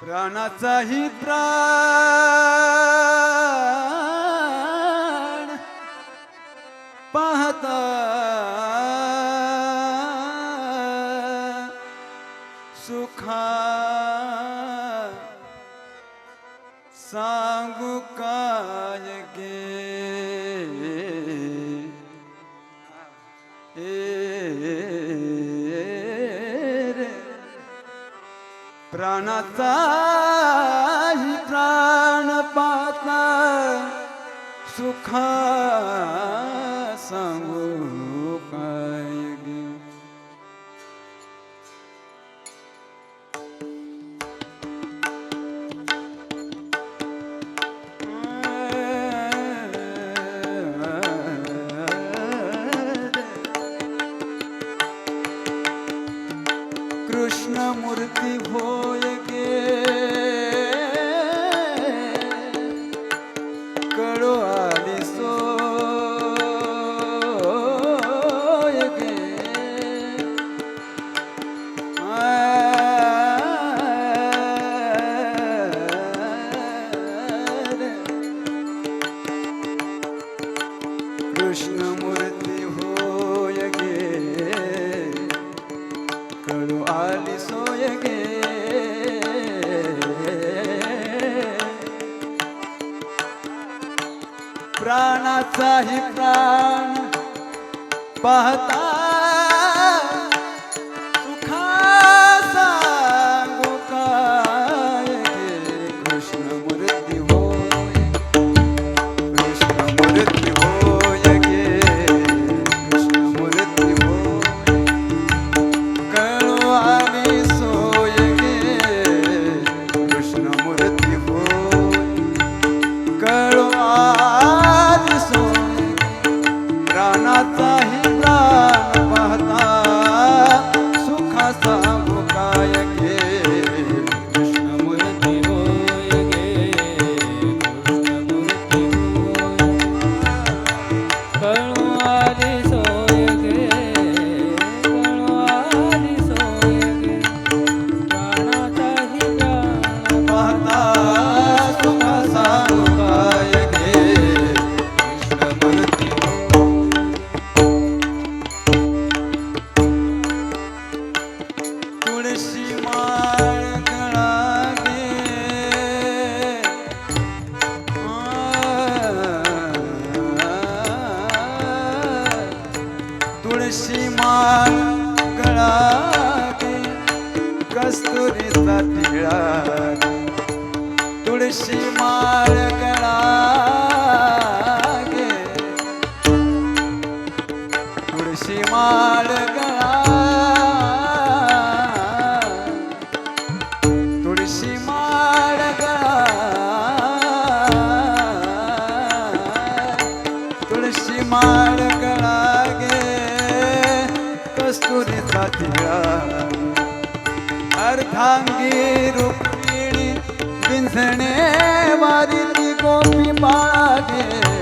प्राणाचाही प्रा प्राणाचा प्राण पाता सुखा सांग कृष्णमूर्ती होय गे कळू आली सोय गे प्राणाचाही प्राण पाहता तुळशी माळ गे तुळशी माळ तुळशी माळ तुळशी माळ गे कस्तुरीचा तिळा अर्धांगी रूप વિંસણે વારી ગોપી પાડે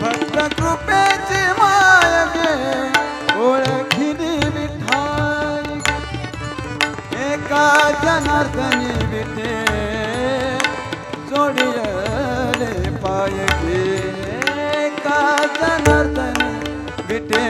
भक्त कृपेची माय गे ओळखिनी विठाई एका जनार्दनी विटे जोडियले पाय गे एका जनार्दनी विटे